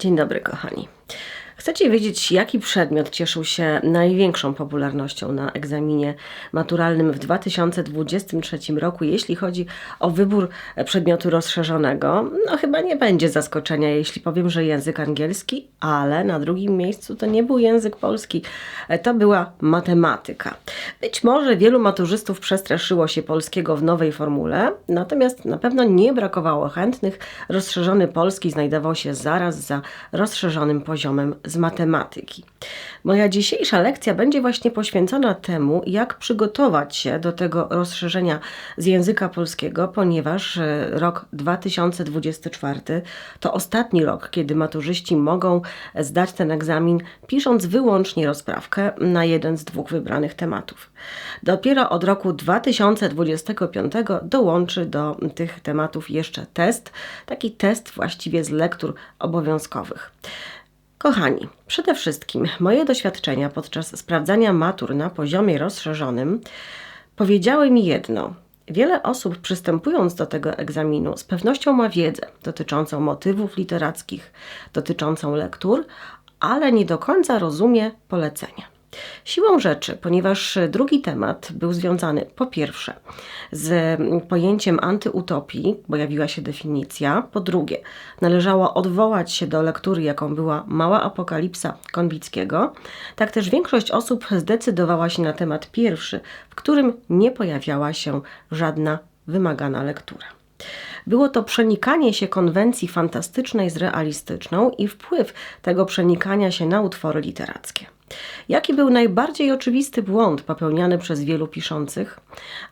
Dzień dobry, kochani. Chcecie wiedzieć, jaki przedmiot cieszył się największą popularnością na egzaminie maturalnym w 2023 roku, jeśli chodzi o wybór przedmiotu rozszerzonego? No, chyba nie będzie zaskoczenia, jeśli powiem, że język angielski, ale na drugim miejscu to nie był język polski, to była matematyka. Być może wielu maturzystów przestraszyło się polskiego w nowej formule, natomiast na pewno nie brakowało chętnych. Rozszerzony polski znajdował się zaraz za rozszerzonym poziomem z matematyki. Moja dzisiejsza lekcja będzie właśnie poświęcona temu, jak przygotować się do tego rozszerzenia z języka polskiego, ponieważ e, rok 2024 to ostatni rok, kiedy maturzyści mogą zdać ten egzamin, pisząc wyłącznie rozprawkę na jeden z dwóch wybranych tematów. Dopiero od roku 2025 dołączy do tych tematów jeszcze test, taki test właściwie z lektur obowiązkowych. Kochani, przede wszystkim moje doświadczenia podczas sprawdzania matur na poziomie rozszerzonym powiedziały mi jedno. Wiele osób przystępując do tego egzaminu z pewnością ma wiedzę dotyczącą motywów literackich, dotyczącą lektur, ale nie do końca rozumie polecenia. Siłą rzeczy, ponieważ drugi temat był związany po pierwsze z pojęciem antyutopii, pojawiła się definicja, po drugie należało odwołać się do lektury, jaką była Mała Apokalipsa Konwickiego, tak też większość osób zdecydowała się na temat pierwszy, w którym nie pojawiała się żadna wymagana lektura. Było to przenikanie się konwencji fantastycznej z realistyczną i wpływ tego przenikania się na utwory literackie. Jaki był najbardziej oczywisty błąd popełniany przez wielu piszących?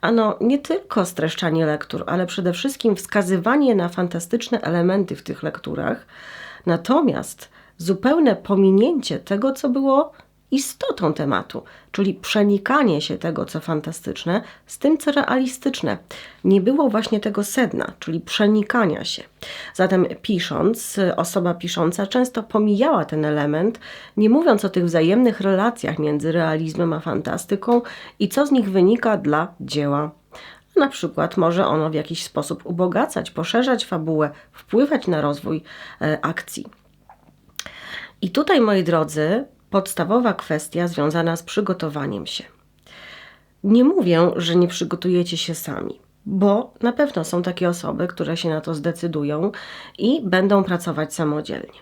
Ano, nie tylko streszczanie lektur, ale przede wszystkim wskazywanie na fantastyczne elementy w tych lekturach, natomiast zupełne pominięcie tego, co było istotą tematu, czyli przenikanie się tego, co fantastyczne, z tym, co realistyczne. Nie było właśnie tego sedna, czyli przenikania się. Zatem pisząc, osoba pisząca często pomijała ten element, nie mówiąc o tych wzajemnych relacjach między realizmem a fantastyką i co z nich wynika dla dzieła. Na przykład może ono w jakiś sposób ubogacać, poszerzać fabułę, wpływać na rozwój e, akcji. I tutaj, moi drodzy, podstawowa kwestia związana z przygotowaniem się. Nie mówię, że nie przygotujecie się sami, bo na pewno są takie osoby, które się na to zdecydują i będą pracować samodzielnie.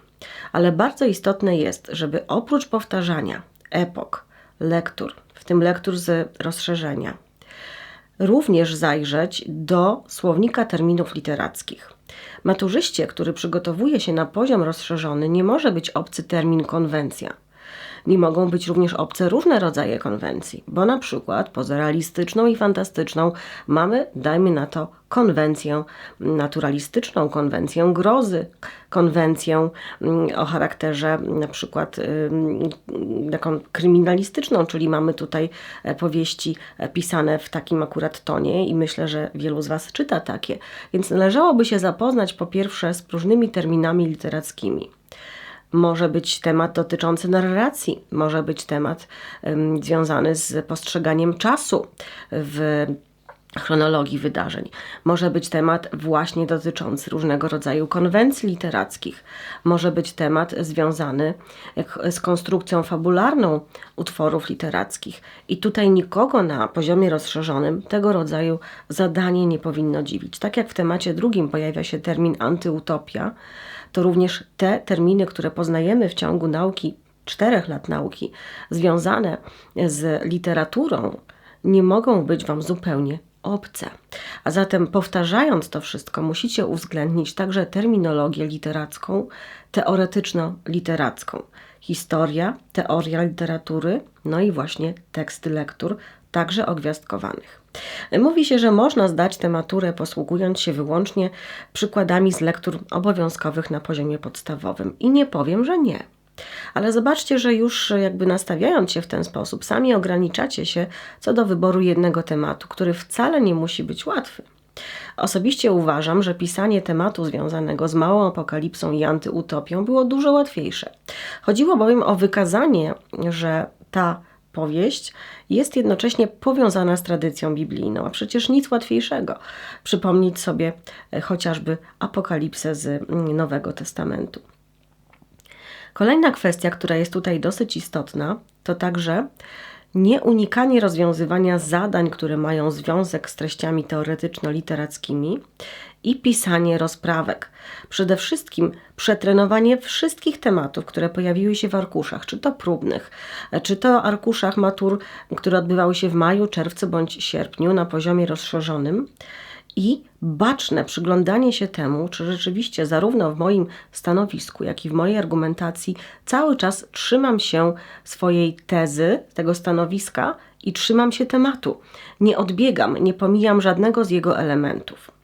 Ale bardzo istotne jest, żeby oprócz powtarzania epok, lektur, w tym lektur z rozszerzenia, również zajrzeć do słownika terminów literackich. Maturzyście, który przygotowuje się na poziom rozszerzony, nie może być obcy termin konwencja nie mogą być również obce różne rodzaje konwencji, bo na przykład poza realistyczną i fantastyczną mamy, dajmy na to, konwencję naturalistyczną, konwencję grozy, konwencję mm, o charakterze na przykład taką kryminalistyczną, czyli mamy tutaj e, powieści e, pisane w takim akurat tonie i myślę, że wielu z Was czyta takie. Więc należałoby się zapoznać po pierwsze z różnymi terminami literackimi może być temat dotyczący narracji, może być temat um, związany z postrzeganiem czasu w chronologii wydarzeń. Może być temat właśnie dotyczący różnego rodzaju konwencji literackich. Może być temat związany z konstrukcją fabularną utworów literackich. I tutaj nikogo na poziomie rozszerzonym tego rodzaju zadanie nie powinno dziwić. Tak jak w temacie drugim pojawia się termin antyutopia, to również te terminy, które poznajemy w ciągu nauki, czterech lat nauki, związane z literaturą, nie mogą być Wam zupełnie obce. A zatem powtarzając to wszystko, musicie uwzględnić także terminologię literacką, teoretyczno-literacką. Historia, teoria literatury, no i właśnie teksty lektur, także ogwiazdkowanych. Mówi się, że można zdać tę maturę posługując się wyłącznie przykładami z lektur obowiązkowych na poziomie podstawowym. I nie powiem, że nie. Ale zobaczcie, że już jakby nastawiając się w ten sposób, sami ograniczacie się co do wyboru jednego tematu, który wcale nie musi być łatwy. Osobiście uważam, że pisanie tematu związanego z małą apokalipsą i antyutopią było dużo łatwiejsze. Chodziło bowiem o wykazanie, że ta powieść jest jednocześnie powiązana z tradycją biblijną, a przecież nic łatwiejszego przypomnieć sobie e, chociażby apokalipsę z mm, Nowego Testamentu. Kolejna kwestia, która jest tutaj dosyć istotna, to także nieunikanie rozwiązywania zadań, które mają związek z treściami teoretyczno-literackimi i pisanie rozprawek. Przede wszystkim przetrenowanie wszystkich tematów, które pojawiły się w arkuszach, czy to próbnych, czy to arkuszach matur, które odbywały się w maju, czerwcu bądź sierpniu na poziomie rozszerzonym i baczne przyglądanie się temu, czy rzeczywiście zarówno w moim stanowisku, jak i w mojej argumentacji cały czas trzymam się swojej tezy, tego stanowiska i trzymam się tematu. Nie odbiegam, nie pomijam żadnego z jego elementów.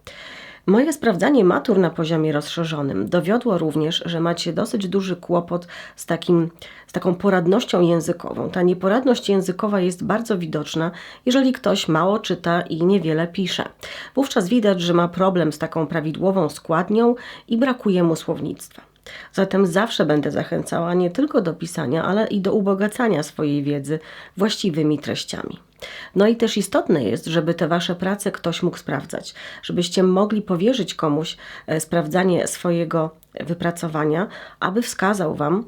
Moje sprawdzanie matur na poziomie rozszerzonym dowiodło również, że macie dosyć duży kłopot z, takim, z taką poradnością językową. Ta nieporadność językowa jest bardzo widoczna, jeżeli ktoś mało czyta i niewiele pisze. Wówczas widać, że ma problem z taką prawidłową składnią i brakuje mu słownictwa. Zatem zawsze będę zachęcała nie tylko do pisania, ale i do ubogacania swojej wiedzy właściwymi treściami. No i też istotne jest, żeby te wasze prace ktoś mógł sprawdzać, żebyście mogli powierzyć komuś e, sprawdzanie swojego wypracowania, aby wskazał wam,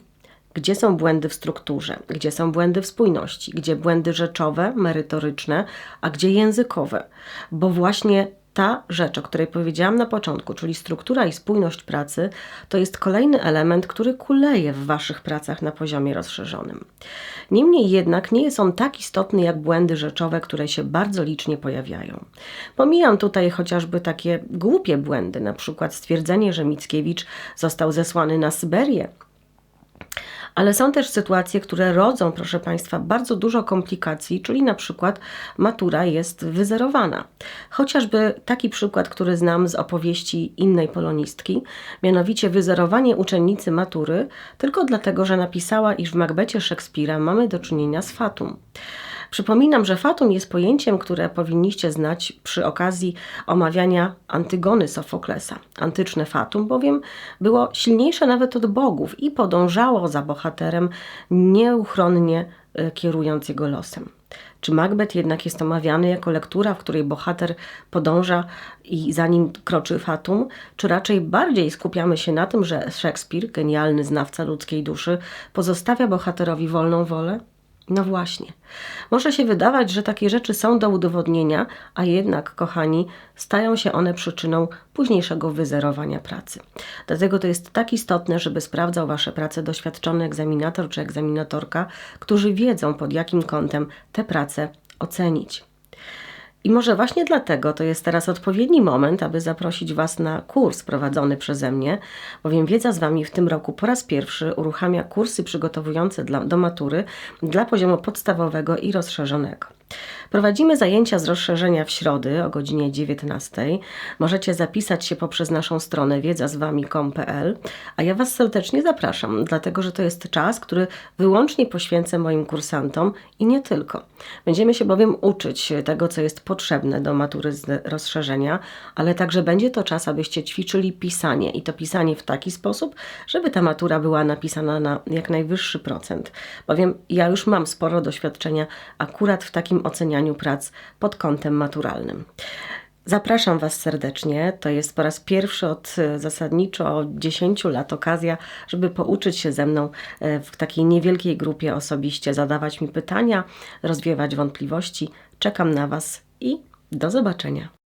gdzie są błędy w strukturze, gdzie są błędy w spójności, gdzie błędy rzeczowe, merytoryczne, a gdzie językowe, bo właśnie ta rzecz, o której powiedziałam na początku, czyli struktura i spójność pracy, to jest kolejny element, który kuleje w Waszych pracach na poziomie rozszerzonym. Niemniej jednak nie jest on tak istotny jak błędy rzeczowe, które się bardzo licznie pojawiają. Pomijam tutaj chociażby takie głupie błędy, na przykład stwierdzenie, że Mickiewicz został zesłany na Syberię, ale są też sytuacje, które rodzą, proszę Państwa, bardzo dużo komplikacji, czyli na przykład matura jest wyzerowana. Chociażby taki przykład, który znam z opowieści innej polonistki, mianowicie wyzerowanie uczennicy matury tylko dlatego, że napisała, iż w Macbecie Szekspira mamy do czynienia z fatum. Przypominam, że fatum jest pojęciem, które powinniście znać przy okazji omawiania Antygony Sofoklesa. Antyczne fatum bowiem było silniejsze nawet od bogów i podążało za bohaterem nieuchronnie e, kierując jego losem. Czy Macbeth jednak jest omawiany jako lektura, w której bohater podąża i za nim kroczy fatum, czy raczej bardziej skupiamy się na tym, że Szekspir, genialny znawca ludzkiej duszy, pozostawia bohaterowi wolną wolę? No właśnie. Może się wydawać, że takie rzeczy są do udowodnienia, a jednak, kochani, stają się one przyczyną późniejszego wyzerowania pracy. Dlatego to jest tak istotne, żeby sprawdzał Wasze prace doświadczony egzaminator czy egzaminatorka, którzy wiedzą, pod jakim kątem te prace ocenić. I może właśnie dlatego to jest teraz odpowiedni moment, aby zaprosić Was na kurs prowadzony przeze mnie, bowiem wiedza z Wami w tym roku po raz pierwszy uruchamia kursy przygotowujące dla, do matury dla poziomu podstawowego i rozszerzonego. Prowadzimy zajęcia z rozszerzenia w środy o godzinie 19. Możecie zapisać się poprzez naszą stronę wiedzazwami.com.pl, a ja Was serdecznie zapraszam, dlatego że to jest czas, który wyłącznie poświęcę moim kursantom i nie tylko. Będziemy się bowiem uczyć tego, co jest potrzebne do matury z rozszerzenia, ale także będzie to czas, abyście ćwiczyli pisanie i to pisanie w taki sposób, żeby ta matura była napisana na jak najwyższy procent. Bowiem ja już mam sporo doświadczenia akurat w takim ocenianiu prac pod kątem maturalnym. Zapraszam Was serdecznie. To jest po raz pierwszy od e, zasadniczo 10 lat okazja, żeby pouczyć się ze mną e, w takiej niewielkiej grupie osobiście, zadawać mi pytania, rozwiewać wątpliwości. Czekam na Was i do zobaczenia.